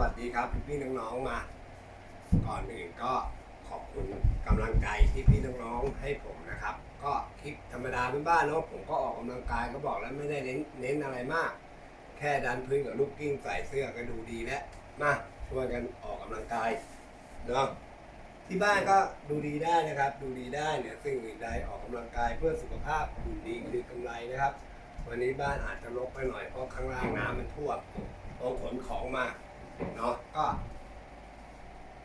วัสดีครับพี่ๆน้องๆมา ก่อนอื่นก็ขอบคุณกำลังใจที่พี่น้องๆให้ผมนะครับ ก็คลิปธรรมดาบ้านเนาะผมก็ออกกำลังกายก็บอกแล้วไม่ได้เน้นเน้นอะไรมาก แค่ดันพื้นกับลูกกิ้งใส่เสื้อก็ดูดีแล้วมาช่วยกันออกกำลังกายเนาะที่บ้านก็ดูดีได้นะครับ ดูดีได้เนี่ยสิ่งอื่นใดออกกำลังกายเพื่อสุขภาพดูดีคือกำไรนะครับ วันนี้บ้านอาจจะรกไปหน่อยเพราะข้างล่างน้ำมันท่วมต้องขนของมา เนาะก็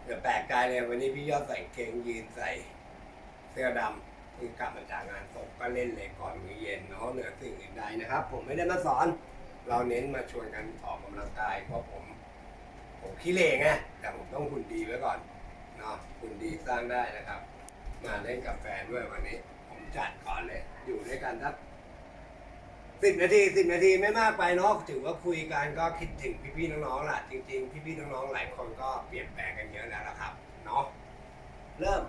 อย่าแปลกใจเลยวันนี้พี่ยอดใส่เกงยีนใส่เสื้อดำเพิ่งกลับมาจากงานศพก็เล่นเลยก่อนมื้อเย็นเนาะเหนือสิ่งอื่นใดนะครับ ผมไม่ได้มาสอน เราเน้นมาชวนกันออกกำลังกายเพราะผม ผมขี้เหร่ไงแต่ผมต้องหุ่นดีไว้ก่อนเนาะหุ่นดีสร้างได้นะครับ มาเล่นกับแฟนด้วยวันนี้ ผมจัดก่อนเลย อยู่ด้วยกันสัก สิบนาทีสิบนาทีไม่มากไปเนาะถือว่าคุยกันก็คิดถึงพี่ๆน้องๆล่ะจริง ๆ พี่ๆน้องๆหลายคนก็เปลี่ยนแปลงกันเยอะแล้วละครับเนาะเริ่ม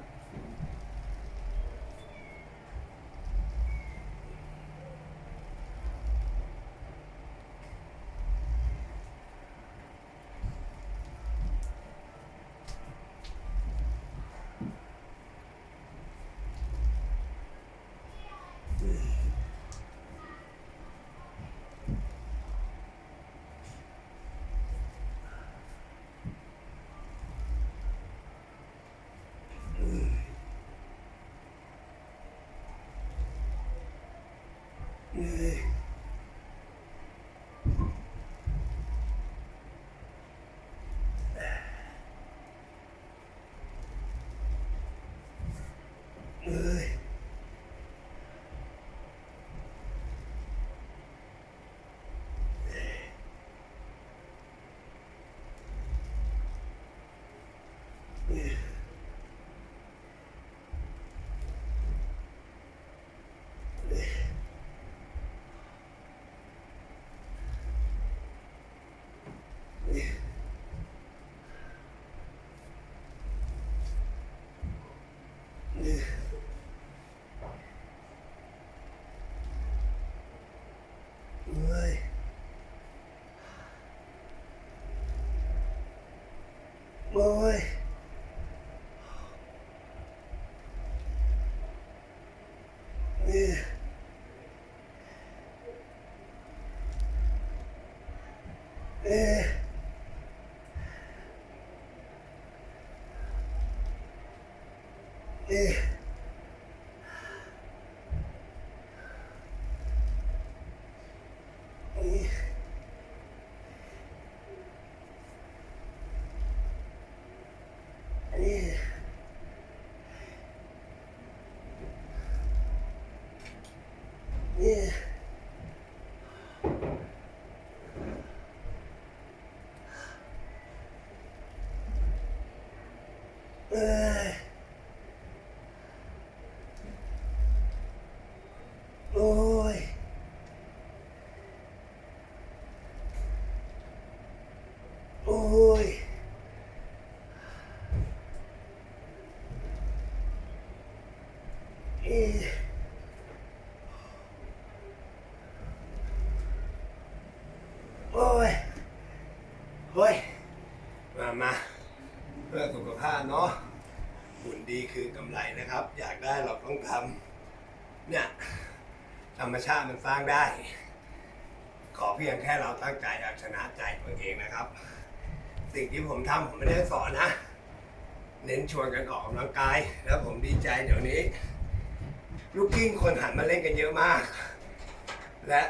เอ้ยเอ้ย โอ้ยเอ้ยเอ้ยเอ้ยเอ้ยเอ้ย เอ้ยเอ้ยโอ้ย โอ้ย เอ้ยโอ้ยเฮ้ย มามาเพื่อสุขภาพเนาะหุ่นดีคือกำไรนะครับ อยากได้เราต้องทำเนี่ยธรรมชาติมันสร้างได้ ขอเพียงแค่เราตั้งใจเอาชนะใจตัวเองนะครับ สิ่งที่ผมทำผมไม่ได้สอนนะ เน้นชวนกันออกกำลังกาย แล้วผมดีใจเดี๋ยวนี้ ลูกกิ้งคนหันมาเล่นกันเยอะมาก และ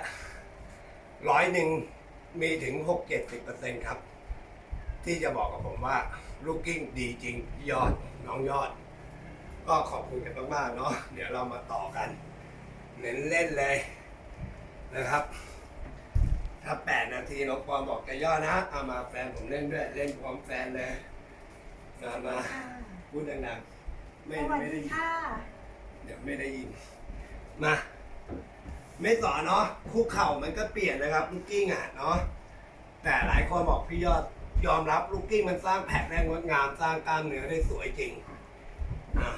ร้อยหนึ่งมีถึงหกเจ็ดสิบเปอร์เซ็นครับ ที่จะบอกกับผมว่า ลูกกิ้งดีจริงพี่ยอดน้องยอด ก็ขอบคุณกันมากๆเนาะเดี๋ยวเรามาต่อกัน เน้นเล่นเลยนะครับ ถ้าแปดนาทีน้องปอมบอกจะย่อนะเอามาแฟนผมเล่นด้วย เล่นพร้อมแฟนเลยมามาค่ะพูดดังๆไม่สวัสไม่ได้ดียินค่ะเดี๋ยวไม่ได้ยินมาไม่สอนเนาะคุกเข่ามันก็เปลี่ยนนะครับลูกกิ้งอะเนาะแต่หลายคนบอกพี่ยอด ยอมรับลูกกิ้งมันสร้างแผลได้งดงาม สร้างกล้ามเนื้อได้สวยจริงอะ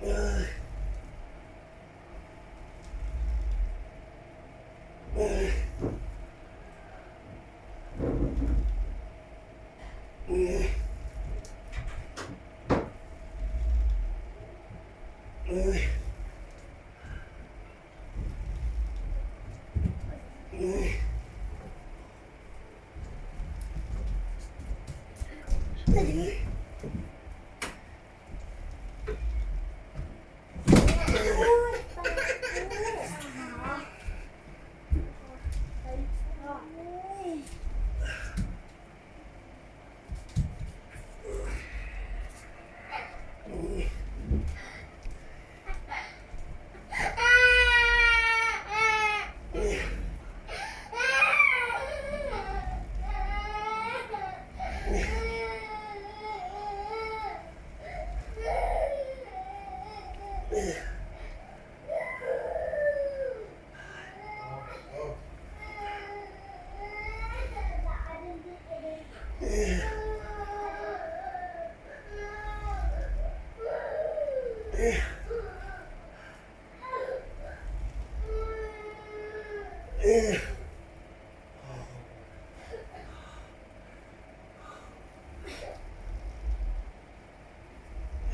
เอ้ย 嗯。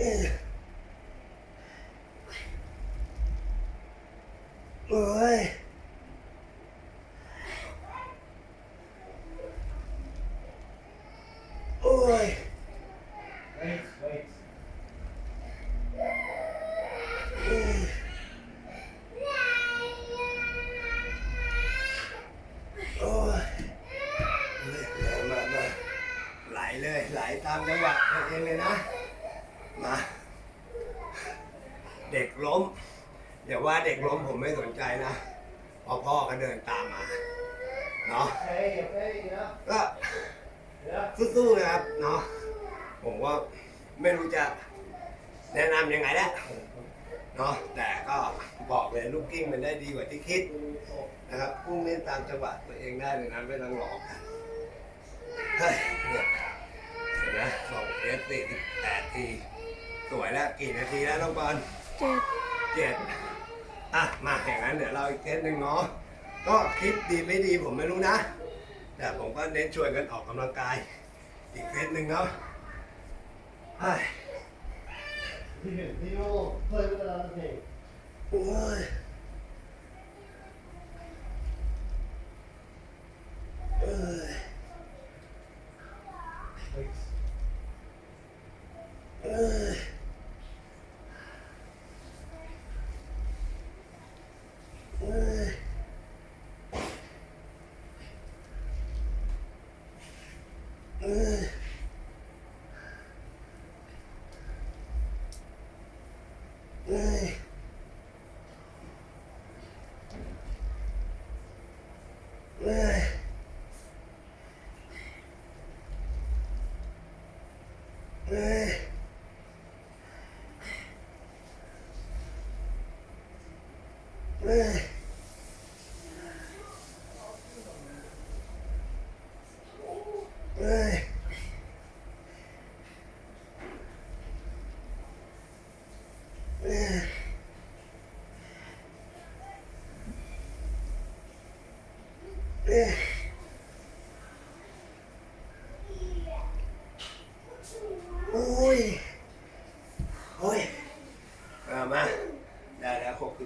โอ้ยโอ้ย Wait, wait. โอ้ยมามามาไหลเลย ไหลตามจังหวะตัวเองเลยนะ มา เด็กล้มเดี๋ยวว่าเด็กล้มผมไม่สนใจนะพราะพ่อก็เดินตามมาเนาะก็สู้ๆนะครับเนาะผมว่าไม่รู้จะแนะนำยังไงแล้วเนาะแต่ก็บอกเลยลูกกิ้งมันได้ดีกว่าที่คิดนะครับพุ่งเล่นตามจังหวะตัวเองได้เลยนะไม่ต้องหลอกเฮ้ยเนี่ยนไหมสองเอสสี่สิบแปดที สวยแล้วกี่นาทีแล้วน้องบอล เจ็ดเจ็ดอะ มาอย่างนั้นเดี๋ยวเราอีกเทสหนึ่งเนาะก็คลิปดีไม่ดีผมไม่รู้นะ แต่ผมก็เน้นชวนกันออกกำลังกาย อีกเทสหนึ่งเนาะเฮ้ย You, you play with another thing. โอ้ยเอ้ย Wait. เอ้ย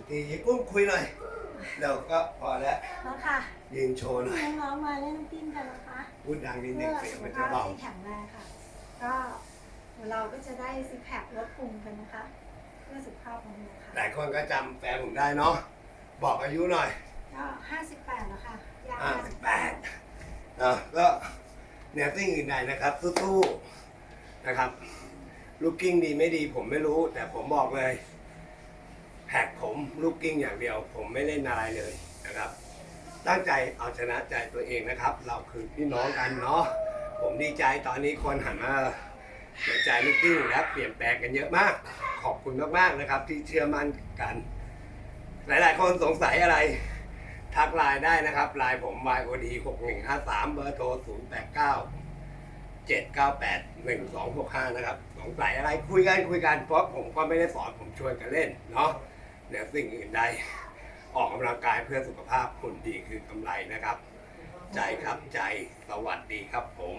แล้วหกสิบทียิ้กุ้งคุยหน่อยเดี๋ยวก็พอแล้วแล้วค่ะยืนโชว์หน่อยน้องๆมาเล่นน้ำจิ้มกันนะคะพูดดังนิดนึเพื่งอเสียงสุขมันจะภาพเบาที่แข็งแรงค่ะ ก็เดี๋ยวเราก็จะได้ซิกแพคลดพุงกันนะคะ เพื่อสุขภาพของเราค่ะหลายคนก็จำแฟนผมได้เนาะบอกอายุหน่อย ก็58แล้วค่ะย่างห้าสิบแปดเนาะก็แนวสิ่งอื่นใดนะครับสู้ๆนะครับ ลูกกิ้งดีไม่ดีผมไม่รู้ แต่ผมบอกเลย แพ็กผมลูกกิ้งอย่างเดียว ผมไม่เล่นอะไรเลยนะครับ ตั้งใจเอาชนะใจตัวเองนะครับ เราคือพี่น้องกันเนาะผมดีใจตอนนี้คนหันมาสนใจลูกกิ้งและเปลี่ยนแปลงกันเยอะมาก ขอบคุณมากๆนะครับ ที่เชื่อมั่นกัน หลายๆ คนสงสัยอะไรทักไลน์ได้นะครับไลน์ผม YOD 6153 เบอร์โทร 089 798 1265 นะครับ สงสัยอะไรคุยกันคุยกันเพราะผมก็ไม่ได้สอนผมชวนกันเล่นเนาะ เดี๋ยวสิ่งอื่นใดออกกำลังกายเพื่อสุขภาพคุณดีคือกำไรนะครับ ใจครับใจสวัสดีครับผม